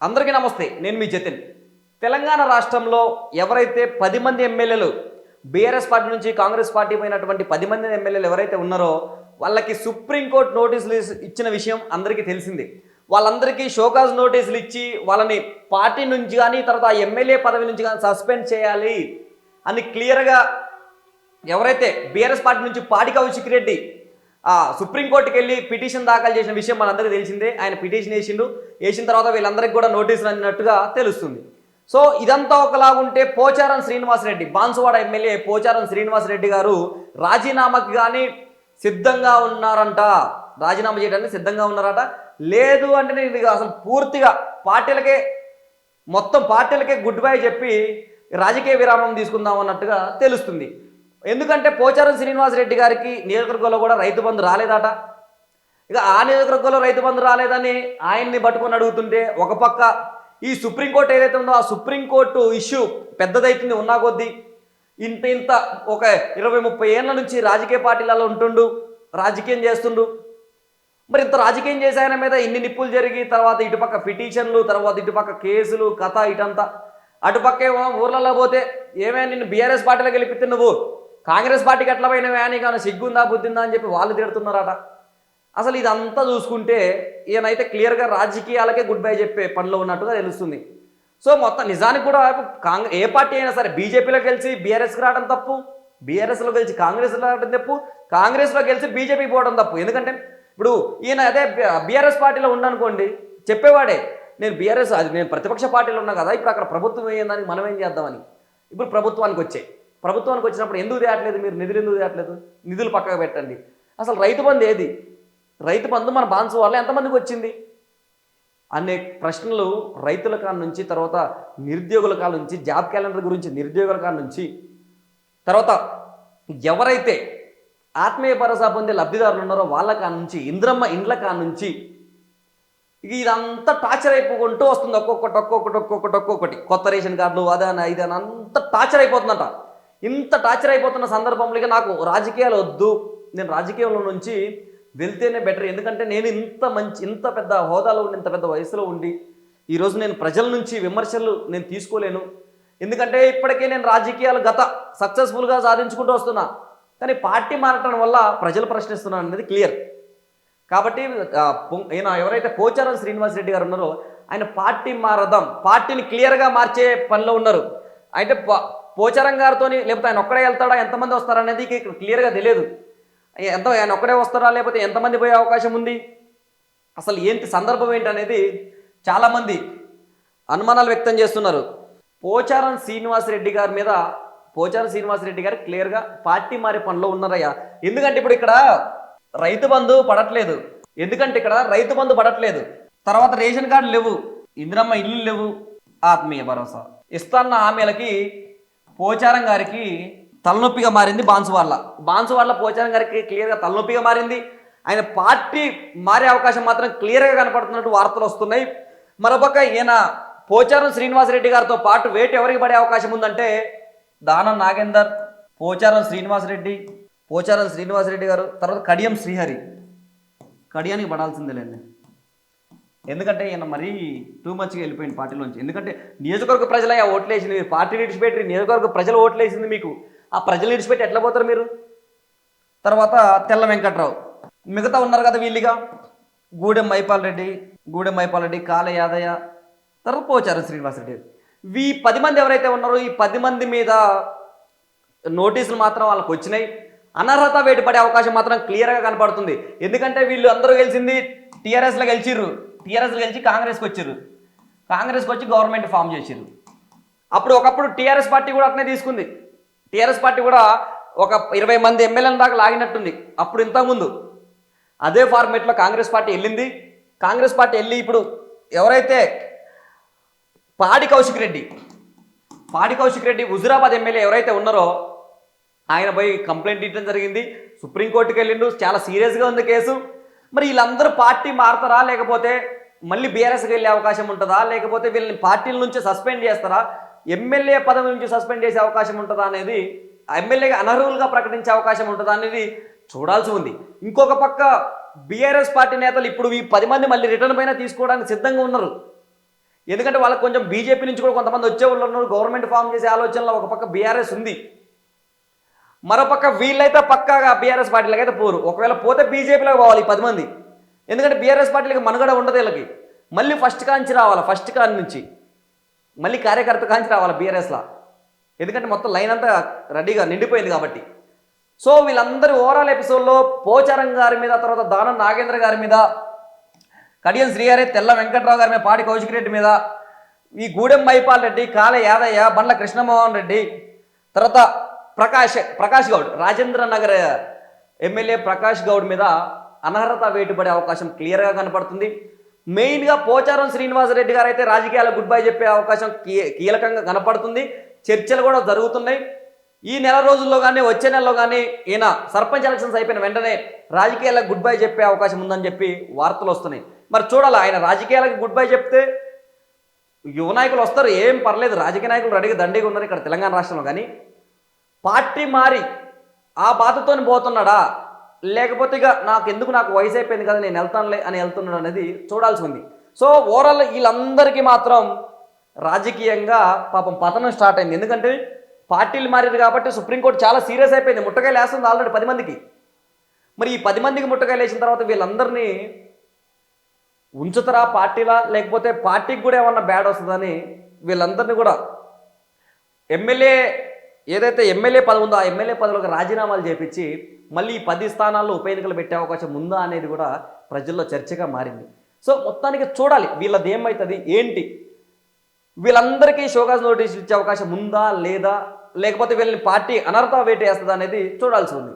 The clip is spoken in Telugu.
అందరికీ నమస్తే నేను మీ జతిన్. తెలంగాణ రాష్ట్రంలో ఎవరైతే పది మంది ఎమ్మెల్యేలు బీఆర్ఎస్ పార్టీ నుంచి కాంగ్రెస్ పార్టీ పోయినటువంటి పది మంది ఎమ్మెల్యేలు ఎవరైతే ఉన్నారో వాళ్ళకి సుప్రీంకోర్టు నోటీసులు ఇచ్చిన విషయం అందరికీ తెలిసింది. వాళ్ళందరికీ షోకాజ్ నోటీసులు ఇచ్చి వాళ్ళని పార్టీ నుంచి కానీ తర్వాత ఎమ్మెల్యే పదవి నుంచి కానీ సస్పెండ్ చేయాలి అని క్లియర్గా ఎవరైతే బీఆర్ఎస్ పార్టీ నుంచి పాడి కౌశిక్ రెడ్డి సుప్రీంకోర్టుకి వెళ్ళి పిటిషన్ దాఖలు చేసిన విషయం మనందరికీ తెలిసిందే. ఆయన పిటిషన్ వేసిండు. వేసిన తర్వాత వీళ్ళందరికీ కూడా నోటీసులు అన్నట్టుగా తెలుస్తుంది. సో ఇదంతా ఒకలాగుంటే పోచారం శ్రీనివాసరెడ్డి బాన్సువాడ ఎమ్మెల్యే పోచారం శ్రీనివాసరెడ్డి గారు రాజీనామాకి కానీ సిద్ధంగా ఉన్నారంట. రాజీనామా చేయడానికి సిద్ధంగా ఉన్నారట. లేదు అంటే నేను ఇది అసలు పూర్తిగా పార్టీలకే మొత్తం పార్టీలకే గుడ్ బై చెప్పి రాజకీయ విరామం తీసుకుందాం అన్నట్టుగా తెలుస్తుంది. ఎందుకంటే పోచారం శ్రీనివాసరెడ్డి గారికి నియోజకవర్గంలో కూడా రైతు బంధు రాలేదట. ఇక ఆ నియోజకవర్గంలో రైతు బంధు రాలేదని ఆయన్ని పట్టుకొని అడుగుతుంటే ఒక పక్క ఈ సుప్రీంకోర్టు ఏదైతే ఉందో ఆ సుప్రీంకోర్టు ఇష్యూ పెద్దదైతుంది ఉన్నా కొద్దీ ఇంత ఇంత ఒక ఇరవై ముప్పై ఏళ్ళ నుంచి రాజకీయ పార్టీలలో ఉంటుండు రాజకీయం చేస్తుండు. మరి ఇంత రాజకీయం చేసాయన మీద ఇన్ని నిప్పులు జరిగి తర్వాత ఇటుపక్క పిటిషన్లు తర్వాత ఇటుపక్క కేసులు కథ ఇటంతా. అటుపక్క ఏమో ఊర్లలో పోతే ఏమైనా నిన్ను బీఆర్ఎస్ పార్టీలో గెలిపితే నువ్వు కాంగ్రెస్ పార్టీకి ఎట్లా పోయినవే అని కానీ సిగ్గుందా బుద్ధిందా అని చెప్పి వాళ్ళు తిడుతున్నారట. అసలు ఇదంతా చూసుకుంటే ఈయనైతే క్లియర్గా రాజకీయాలకే గుడ్ బై చెప్పే పనిలో ఉన్నట్టుగా తెలుస్తుంది. సో మొత్తం నిజానికి కూడా కాంగ్రెస్ ఏ పార్టీ అయినా సరే బీజేపీలో గెలిచి బీఆర్ఎస్కి రావడం తప్పు బీఆర్ఎస్లో గెలిచి కాంగ్రెస్లో రావడం తప్పు కాంగ్రెస్లో గెలిచి బీజేపీకి పోవడం తప్పు. ఎందుకంటే ఇప్పుడు ఈయన అదే బీఆర్ఎస్ పార్టీలో ఉండనుకోండి చెప్పేవాడే నేను బీఆర్ఎస్ అది నేను ప్రతిపక్ష పార్టీలో ఉన్నా కదా ఇప్పుడు అక్కడ ప్రభుత్వం ఏందని మనం ఏం చేద్దామని ఇప్పుడు ప్రభుత్వానికి వచ్చాయి. ప్రభుత్వానికి వచ్చినప్పుడు ఎందుకు తేయట్లేదు మీరు? నిధులు ఎందుకు తేయట్లేదు నిధులు పక్కకు పెట్టండి. అసలు రైతు బంధు ఏది? రైతు బంధు మన బాన్స్ వల్ల ఎంతమందికి వచ్చింది? అనే ప్రశ్నలు రైతుల కాడ నుంచి తర్వాత నిరుద్యోగుల కాడ నుంచి జాబ్ క్యాలెండర్ గురించి నిరుద్యోగుల కాడ నుంచి తర్వాత ఎవరైతే ఆత్మీయ భరోసా పొందే లబ్ధిదారులు ఉన్నారో వాళ్ళ కాడ నుంచి ఇంద్రమ్మ ఇండ్ల కాడ నుంచి ఇదంతా టార్చర్ అయిపోకుంటూ వస్తుంది ఒక్కొక్కటి ఒక్కొక్కటి ఒక్కొక్కటి ఒక్కొక్కటి. కొత్త రేషన్ కార్డులు అదని ఇదని అంత టార్చర్ అయిపోతుందంట. ఇంత టార్చర్ అయిపోతున్న సందర్భంలో నాకు రాజకీయాలు వద్దు. నేను రాజకీయంలో నుంచి వెళ్తేనే బెటర్. ఎందుకంటే నేను ఇంత మంచి ఇంత పెద్ద హోదాలో ఉండి ఇంత పెద్ద వయసులో ఉండి ఈరోజు నేను ప్రజల నుంచి విమర్శలు నేను తీసుకోలేను. ఎందుకంటే ఇప్పటికే నేను రాజకీయాలు గత సక్సెస్ఫుల్గా సాధించుకుంటూ వస్తున్నా. కానీ పార్టీ మారటం వల్ల ప్రజలు ప్రశ్నిస్తున్నాను అనేది క్లియర్. కాబట్టి ఈయన ఎవరైతే పోచారం శ్రీనివాసరెడ్డి గారు ఉన్నారో ఆయన పార్టీ మారదాం పార్టీని క్లియర్గా మార్చే పనిలో ఉన్నారు. అయితే ప- పోచారం గారితో లేకపోతే ఆయన ఒక్కడే వెళ్తాడా? ఎంతమంది వస్తారా అనేది ఇక్కడ క్లియర్గా తెలియదు. ఎంత ఆయన ఒక్కడే వస్తారా? లేకపోతే ఎంతమంది పోయే అవకాశం ఉంది? అసలు ఏంటి సందర్భం ఏంటి అనేది చాలామంది అనుమానాలు వ్యక్తం చేస్తున్నారు. పోచారం శ్రీనివాసరెడ్డి గారి మీద పోచారం శ్రీనివాసరెడ్డి గారు క్లియర్గా పార్టీ మారే పనిలో ఉన్నారయ్యా. ఎందుకంటే ఇప్పుడు ఇక్కడ రైతు బంధు పడట్లేదు. ఎందుకంటే ఇక్కడ రైతు బంధు పడట్లేదు. తర్వాత రేషన్ కార్డు లేవు. ఇందిరమ్మ ఇల్లు లేవు. ఆత్మీయ భరోసా. ఇస్తాన్న హామీలకి పోచారం గారికి తలనొప్పిగా మారింది బాన్సువార్ల బాన్సువార్ల పోచారం గారికి క్లియర్గా తలనొప్పిగా మారింది. ఆయన పార్టీ మారే అవకాశం మాత్రం క్లియర్గా కనపడుతున్నట్టు వార్తలు వస్తున్నాయి. మరోపక్క ఈయన పోచారం శ్రీనివాసరెడ్డి గారితో పాటు వేటు ఎవరికి పడే అవకాశం ఉందంటే దానం నాగేందర్ పోచారం శ్రీనివాసరెడ్డి పోచారం శ్రీనివాసరెడ్డి గారు తర్వాత కడియం శ్రీహరి. కడియానికి పడాల్సిందేలేండి. ఎందుకంటే ఈయన మరీ టూ మచ్గా వెళ్ళిపోయింది పార్టీలోంచి. ఎందుకంటే నియోజకవర్గ ప్రజలు ఆ ఓట్లేసింది మీరు. పార్టీ విడిచిపెట్టి నియోజకవర్గ ప్రజలు ఓట్లేసింది మీకు. ఆ ప్రజలు విడిచిపెట్టి ఎట్లా పోతారు మీరు? తర్వాత తెల్ల వెంకట్రావు. మిగతా ఉన్నారు కదా వీళ్ళుగా. గూడెం మైపాల్ రెడ్డి గూడెం మైపాల్ రెడ్డి కాల యాదయ్య తర్వాత పోచారు శ్రీనివాసరెడ్డి ఈ పది మంది ఎవరైతే ఉన్నారో ఈ పది మంది మీద నోటీసులు మాత్రం వాళ్ళకి వచ్చినాయి. అనర్హత వేటుపడే అవకాశం మాత్రం క్లియర్గా కనపడుతుంది. ఎందుకంటే వీళ్ళు అందరూ గెలిచింది టీఆర్ఎస్లో గెలిచిర్రు. టీఆర్ఎస్లో గెలిచి కాంగ్రెస్కి వచ్చిర్రు. కాంగ్రెస్కి వచ్చి గవర్నమెంట్ ఫామ్ చేసిర్రు. అప్పుడు ఒకప్పుడు టీఆర్ఎస్ పార్టీ కూడా అట్నే తీసుకుంది. టీఆర్ఎస్ పార్టీ కూడా ఒక ఇరవై మంది ఎమ్మెల్యేల దాకా లాగినట్టుంది. అప్పుడు ఇంతకుముందు అదే ఫార్మేట్లో కాంగ్రెస్ పార్టీ వెళ్ళింది. కాంగ్రెస్ పార్టీ వెళ్ళి ఇప్పుడు ఎవరైతే పాడి కౌశిక్ రెడ్డి పాడి కౌశిక్ రెడ్డి హుజురాబాద్ ఎమ్మెల్యే ఎవరైతే ఉన్నారో ఆయన పోయి కంప్లైంట్ ఇవ్వడం జరిగింది. సుప్రీంకోర్టుకి వెళ్ళిండు. చాలా సీరియస్గా ఉంది కేసు. మరి వీళ్ళందరూ పార్టీ మారుతారా? లేకపోతే మళ్ళీ బీఆర్ఎస్కి వెళ్ళే అవకాశం ఉంటుందా? లేకపోతే వీళ్ళని పార్టీల నుంచి సస్పెండ్ చేస్తారా? ఎమ్మెల్యే పదవి నుంచి సస్పెండ్ చేసే అవకాశం ఉంటుందా అనేది ఎమ్మెల్యేగా అనర్హులుగా ప్రకటించే అవకాశం ఉంటుందా అనేది చూడాల్సి ఉంది. ఇంకొక పక్క బీఆర్ఎస్ పార్టీ నేతలు ఇప్పుడు ఈ పది మంది మళ్ళీ రిటర్న్ పైన తీసుకోవడానికి సిద్ధంగా ఉన్నారు. ఎందుకంటే వాళ్ళకి కొంచెం బీజేపీ నుంచి కూడా కొంతమంది వచ్చే వాళ్ళు ఉన్నారు. గవర్నమెంట్ ఫామ్ చేసే ఆలోచనలో ఒక పక్క బీఆర్ఎస్ ఉంది. మరోపక్క వీళ్ళైతే పక్కాగా బీఆర్ఎస్ పార్టీలకు అయితే పోరు. ఒకవేళ పోతే బీజేపీలోకి పోవాలి పది మంది. ఎందుకంటే బీఆర్ఎస్ పార్టీలకి మనుగడ ఉండదు వీళ్ళకి. మళ్ళీ ఫస్ట్ కాంచి రావాలి? ఫస్ట్ కాన్ నుంచి. మళ్ళీ కార్యకర్త కాంచి రావాలి బీఆర్ఎస్లా ఎందుకంటే మొత్తం లైన్ అంతా రెడీగా నిండిపోయింది కాబట్టి. సో వీళ్ళందరూ ఓవరాల్ ఎపిసోడ్లో పోచారం గారి మీద తర్వాత దానం నాగేంద్ర గారి మీద కడియం శ్రీగారి తెల్ల వెంకట్రావు గారి మీద పాడి కౌశిక్ రెడ్డి మీద ఈ గూడెం మైపాల్ రెడ్డి కాల యాదయ్య బండ్ల కృష్ణమోహన్ రెడ్డి తర్వాత ప్రకాష్ ప్రకాష్ గౌడ్ రాజేంద్ర నగర్ ఎమ్మెల్యే ప్రకాష్ గౌడ్ మీద అనర్హత వేటుపడే అవకాశం క్లియర్గా కనపడుతుంది. మెయిన్గా పోచారం శ్రీనివాసరెడ్డి గారు అయితే రాజకీయాలకు గుడ్ బై చెప్పే అవకాశం కీ- కీలకంగా కనపడుతుంది. చర్చలు కూడా జరుగుతున్నాయి. ఈ నెల రోజుల్లో కానీ వచ్చే నెలలో కానీ ఈయన సర్పంచ్ ఎలక్షన్స్ అయిపోయిన వెంటనే రాజకీయాలకు గుడ్ బై చెప్పే అవకాశం ఉందని చెప్పి వార్తలు వస్తున్నాయి. మరి చూడాలి ఆయన రాజకీయాలకు గుడ్ బై చెప్తే యువ నాయకులు వస్తారు ఏం పర్లేదు. రాజకీయ నాయకులు రెడీగా దండిగా ఉన్నారు ఇక్కడ తెలంగాణ రాష్ట్రంలో. కానీ పార్టీ మారి ఆ బాధతోని పోతున్నాడా? లేకపోతే ఇక నాకు ఎందుకు నాకు వయసు అయిపోయింది కదా నేను వెళ్తానులే అని వెళ్తున్నాడు అనేది చూడాల్సి ఉంది. సో ఓవరాల్ వీళ్ళందరికీ మాత్రం రాజకీయంగా పాపం పతనం స్టార్ట్ అయింది. ఎందుకంటే పార్టీలు మారారు కాబట్టి సుప్రీంకోర్టు చాలా సీరియస్ అయిపోయింది. ముట్టకాయలు వేస్తుంది ఆల్రెడీ పది మందికి. మరి ఈ పది మందికి ముట్టకాయలు వేసిన తర్వాత వీళ్ళందరినీ ఉంచుతారా పార్టీలా? లేకపోతే పార్టీకి కూడా ఏమన్నా బ్యాడ్ వస్తుందని వీళ్ళందరినీ కూడా ఎమ్మెల్యే ఏదైతే ఎమ్మెల్యే పదవి ఉందో ఆ ఎమ్మెల్యే పదవులకు రాజీనామాలు చేపించి మళ్ళీ ఈ పది స్థానాల్లో ఉప ఎన్నికలు పెట్టే అవకాశం ఉందా అనేది కూడా ప్రజల్లో చర్చగా మారింది. సో మొత్తానికి చూడాలి వీళ్ళది ఏమవుతుంది ఏంటి? వీళ్ళందరికీ షోకాజ్ నోటీస్ ఇచ్చే అవకాశం ఉందా లేదా? లేకపోతే వీళ్ళని పార్టీ అనర్హత వేటు అనేది చూడాల్సి ఉంది.